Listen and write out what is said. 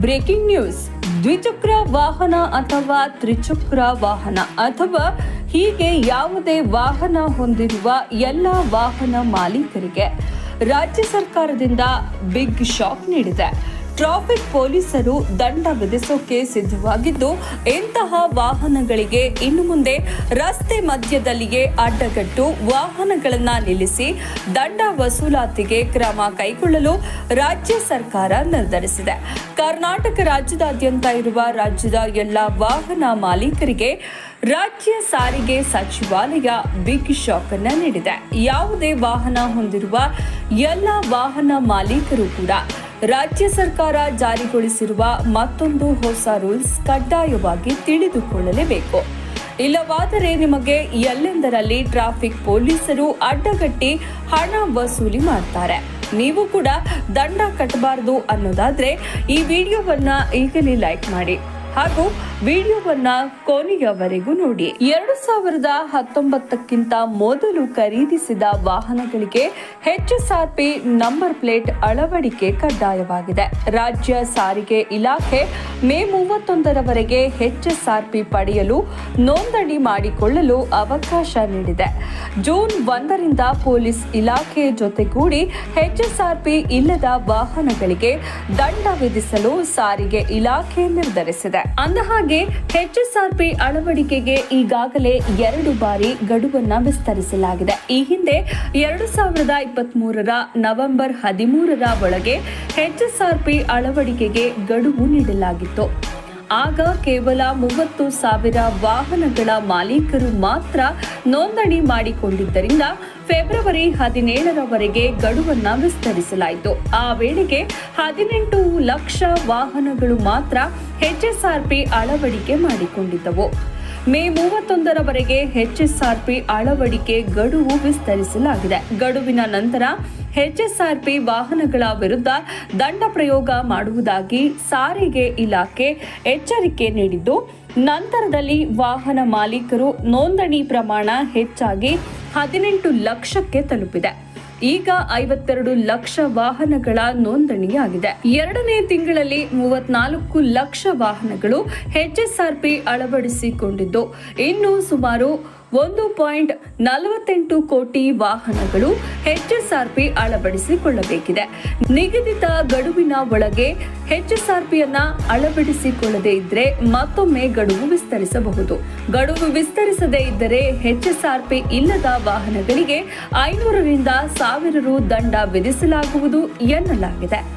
Breaking news. ದ್ವಿಚಕ್ರ ವಾಹನ ಅಥವಾ ತ್ರಿಚಕ್ರ ವಾಹನ ಅಥವಾ ಹೀಗೆ ಯಾವುದೇ ವಾಹನ ಹೊಂದಿರುವ ಎಲ್ಲ ವಾಹನ ಮಾಲೀಕರಿಗೆ ರಾಜ್ಯ ಸರ್ಕಾರದಿಂದ ಬಿಗ್ ಶಾಕ್ ನೀಡಿದೆ. ಟ್ರಾಫಿಕ್ ಪೊಲೀಸರು ದಂಡ ವಿಧಿಸೋಕೆ ಸಿದ್ಧವಾಗಿದ್ದು, ಇಂತಹ ವಾಹನಗಳಿಗೆ ಇನ್ನು ಮುಂದೆ ರಸ್ತೆ ಮಧ್ಯದಲ್ಲಿಯೇ ಅಡ್ಡಗಟ್ಟು ವಾಹನಗಳನ್ನ ನಿಲ್ಲಿಸಿ ದಂಡ ವಸೂಲಾತಿಗೆ ಕ್ರಮ ಕೈಗೊಳ್ಳಲು ರಾಜ್ಯ ಸರ್ಕಾರ ನಿರ್ಧರಿಸಿದೆ. ಕರ್ನಾಟಕ ರಾಜ್ಯದಾದ್ಯಂತ ಇರುವ ರಾಜ್ಯದ ಎಲ್ಲ ವಾಹನ ಮಾಲೀಕರಿಗೆ ರಾಜ್ಯ ಸಾರಿಗೆ ಸಚಿವಾಲಯ ಬಿಗ್ ಶಾಕ್ ಅನ್ನ ನೀಡಿದೆ. ಯಾವುದೇ ವಾಹನ ಹೊಂದಿರುವ ಎಲ್ಲ ವಾಹನ ಮಾಲೀಕರು ಕೂಡ ರಾಜ್ಯ ಸರ್ಕಾರ ಜಾರಿಗೊಳಿಸಿರುವ ಮತ್ತೊಂದು ಹೊಸ ರೂಲ್ಸ್ ಕಡ್ಡಾಯವಾಗಿ ತಿಳಿದುಕೊಳ್ಳಲೇಬೇಕು. ಇಲ್ಲವಾದರೆ ನಿಮಗೆ ಎಲ್ಲೆಂದರಲ್ಲಿ ಟ್ರಾಫಿಕ್ ಪೊಲೀಸರು ಅಡ್ಡಗಟ್ಟಿ ಹಣ ವಸೂಲಿ ಮಾಡ್ತಾರೆ. ನೀವು ಕೂಡ ದಂಡ ಕಟ್ಟಬಾರದು ಅನ್ನೋದಾದ್ರೆ ಈ ವಿಡಿಯೋವನ್ನ ಈಗಲೇ ಲೈಕ್ ಮಾಡಿ. ಹಾಗೂ ವಿಡಿಯೋವನ್ನ ಕೊನೆಯವರೆಗೂ ನೋಡಿ. ಎರಡು ಸಾವಿರದ ಹತ್ತೊಂಬತ್ತಕ್ಕಿಂತ ಮೊದಲು ಖರೀದಿಸಿದ ವಾಹನಗಳಿಗೆ ಪಿ ನಂಬರ್ ಪ್ಲೇಟ್ ಅಳವಡಿಕೆ ಕಡ್ಡಾಯವಾಗಿದೆ. ರಾಜ್ಯ ಸಾರಿಗೆ ಇಲಾಖೆ ಮೇ ಮೂವತ್ತೊಂದರವರೆಗೆ ಪಿ ಪಡೆಯಲು ನೋಂದಣಿ ಮಾಡಿಕೊಳ್ಳಲು ಅವಕಾಶ ನೀಡಿದೆ. ಜೂನ್ ಒಂದರಿಂದ ಪೊಲೀಸ್ ಇಲಾಖೆ ಜೊತೆಗೂಡಿ ಪಿ ಇಲ್ಲದ ವಾಹನಗಳಿಗೆ ದಂಡ ವಿಧಿಸಲು ಸಾರಿಗೆ ಇಲಾಖೆ ನಿರ್ಧರಿಸಿದೆ. ಅಂದಹಾಗೆ ಪಿ ಅಳವಡಿಕೆಗೆ ಈಗಾಗಲೇ ಎರಡು ಬಾರಿ ಗಡುವನ್ನ ವಿಸ್ತರಿಸಲಾಗಿದೆ. ಈ ಹಿಂದೆ ಎರಡು ಸಾವಿರದ ಇಪ್ಪತ್ತ್ ಮೂರರ ನವೆಂಬರ್ ಹದಿಮೂರರ ಒಳಗೆ ಪಿ ಅಳವಡಿಕೆಗೆ ಗಡುವು ನೀಡಲಾಗಿತ್ತು. ಆಗ ಕೇವಲ ಮೂವತ್ತು ಸಾವಿರ ವಾಹನಗಳ ಮಾಲೀಕರು ಮಾತ್ರ ನೋಂದಣಿ ಮಾಡಿಕೊಂಡಿದ್ದರಿಂದ ಫೆಬ್ರವರಿ ಹದಿನೇಳರವರೆಗೆ ಗಡುವನ್ನ ವಿಸ್ತರಿಸಲಾಯಿತು. ಆ ವೇಳೆಗೆ ಹದಿನೆಂಟು ಲಕ್ಷ ವಾಹನಗಳು ಮಾತ್ರ ಪಿ ಅಳವಡಿಕೆ ಮಾಡಿಕೊಂಡಿದ್ದವು. ಮೇ ಮೂವತ್ತೊಂದರವರೆಗೆ ಪಿ ಅಳವಡಿಕೆ ಗಡುವು ವಿಸ್ತರಿಸಲಾಗಿದೆ. ಗಡುವಿನ ನಂತರ ಪಿ ವಾಹನಗಳ ವಿರುದ್ಧ ದಂಡ ಪ್ರಯೋಗ ಮಾಡುವುದಾಗಿ ಸಾರಿಗೆ ಇಲಾಖೆ ಎಚ್ಚರಿಕೆ ನೀಡಿದ್ದು, ನಂತರದಲ್ಲಿ ವಾಹನ ಮಾಲೀಕರು ನೋಂದಣಿ ಪ್ರಮಾಣ ಹೆಚ್ಚಾಗಿ ಹದಿನೆಂಟು ಲಕ್ಷಕ್ಕೆ ತಲುಪಿದೆ. ಈಗ ಐವತ್ತೆರಡು ಲಕ್ಷ ವಾಹನಗಳ ನೋಂದಣಿಯಾಗಿದೆ. ಎರಡನೇ ತಿಂಗಳಲ್ಲಿ ಮೂವತ್ನಾಲ್ಕು ಲಕ್ಷ ವಾಹನಗಳು ಪಿ ಅಳವಡಿಸಿಕೊಂಡಿದ್ದು. ಇನ್ನು ಸುಮಾರು ಒಂದು ಪಾಯಿಂಟ್ ನಲವತ್ತೆಂಟು ಕೋಟಿ ವಾಹನಗಳು ಹೆಚ್ಎಸ್ಆರ್ಪಿ ಅಳವಡಿಸಿಕೊಳ್ಳಬೇಕಿದೆ. ನಿಗದಿತ ಗಡುವಿನ ಒಳಗೆ ಹೆಚ್ಎಸ್ಆರ್ಪಿಯನ್ನ ಅಳವಡಿಸಿಕೊಳ್ಳದೇ ಇದ್ದರೆ ಮತ್ತೊಮ್ಮೆ ಗಡುವು ವಿಸ್ತರಿಸಬಹುದು. ಗಡುವು ವಿಸ್ತರಿಸದೇ ಇದ್ದರೆ ಹೆಚ್ಎಸ್ಆರ್ಪಿ ಇಲ್ಲದ ವಾಹನಗಳಿಗೆ ಐನೂರರಿಂದ ಸಾವಿರ ರು ದಂಡ ವಿಧಿಸಲಾಗುವುದು ಎನ್ನಲಾಗಿದೆ.